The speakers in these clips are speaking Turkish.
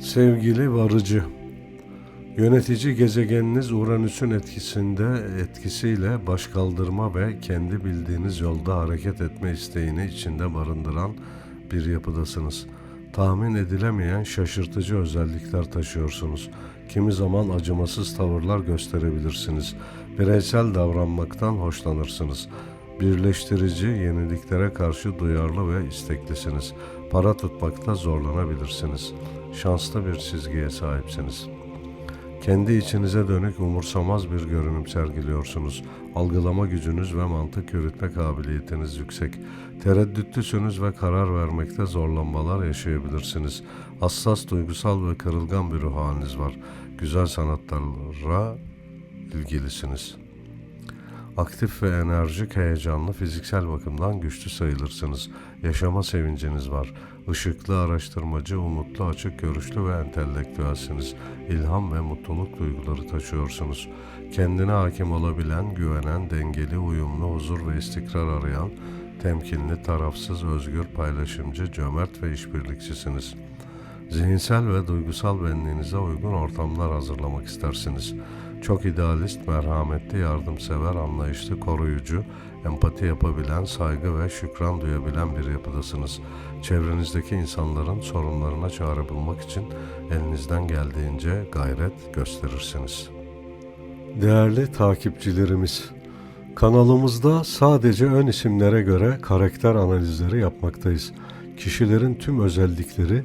Sevgili varıcı, yönetici gezegeniniz Uranüs'ün etkisinde etkisiyle başkaldırma ve kendi bildiğiniz yolda hareket etme isteğini içinde barındıran bir yapıdasınız. Tahmin edilemeyen şaşırtıcı özellikler taşıyorsunuz. Kimi zaman acımasız tavırlar gösterebilirsiniz. Bireysel davranmaktan hoşlanırsınız. Birleştirici yeniliklere karşı duyarlı ve isteklisiniz. Para tutmakta zorlanabilirsiniz. Şanslı bir çizgiye sahipsiniz. Kendi içinize dönük umursamaz bir görünüm sergiliyorsunuz. Algılama gücünüz ve mantık yürütme kabiliyetiniz yüksek. Tereddütlüsünüz ve karar vermekte zorlanmalar yaşayabilirsiniz. Hassas, duygusal ve kırılgan bir ruh haliniz var. Güzel sanatlarla ilgilisiniz. Aktif ve enerjik, heyecanlı, fiziksel bakımdan güçlü sayılırsınız. Yaşama sevinciniz var. Işıklı, araştırmacı, umutlu, açık görüşlü ve entelektüelsiniz. İlham ve mutluluk duyguları taşıyorsunuz. Kendine hakim olabilen, güvenen, dengeli, uyumlu, huzur ve istikrar arayan, temkinli, tarafsız, özgür, paylaşımcı, cömert ve işbirlikçisiniz. Zihinsel ve duygusal benliğinize uygun ortamlar hazırlamak istersiniz. Çok idealist, merhametli, yardımsever, anlayışlı, koruyucu, empati yapabilen, saygı ve şükran duyabilen bir yapıdasınız. Çevrenizdeki insanların sorunlarına çare bulmak için elinizden geldiğince gayret gösterirsiniz. Değerli takipçilerimiz, kanalımızda sadece ön isimlere göre karakter analizleri yapmaktayız. Kişilerin tüm özellikleri,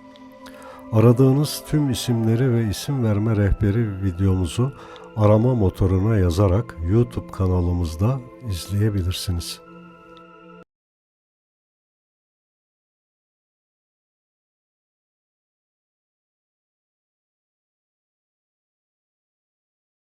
Aradığınız tüm isimleri ve isim verme rehberi videomuzu arama motoruna yazarak YouTube kanalımızda izleyebilirsiniz.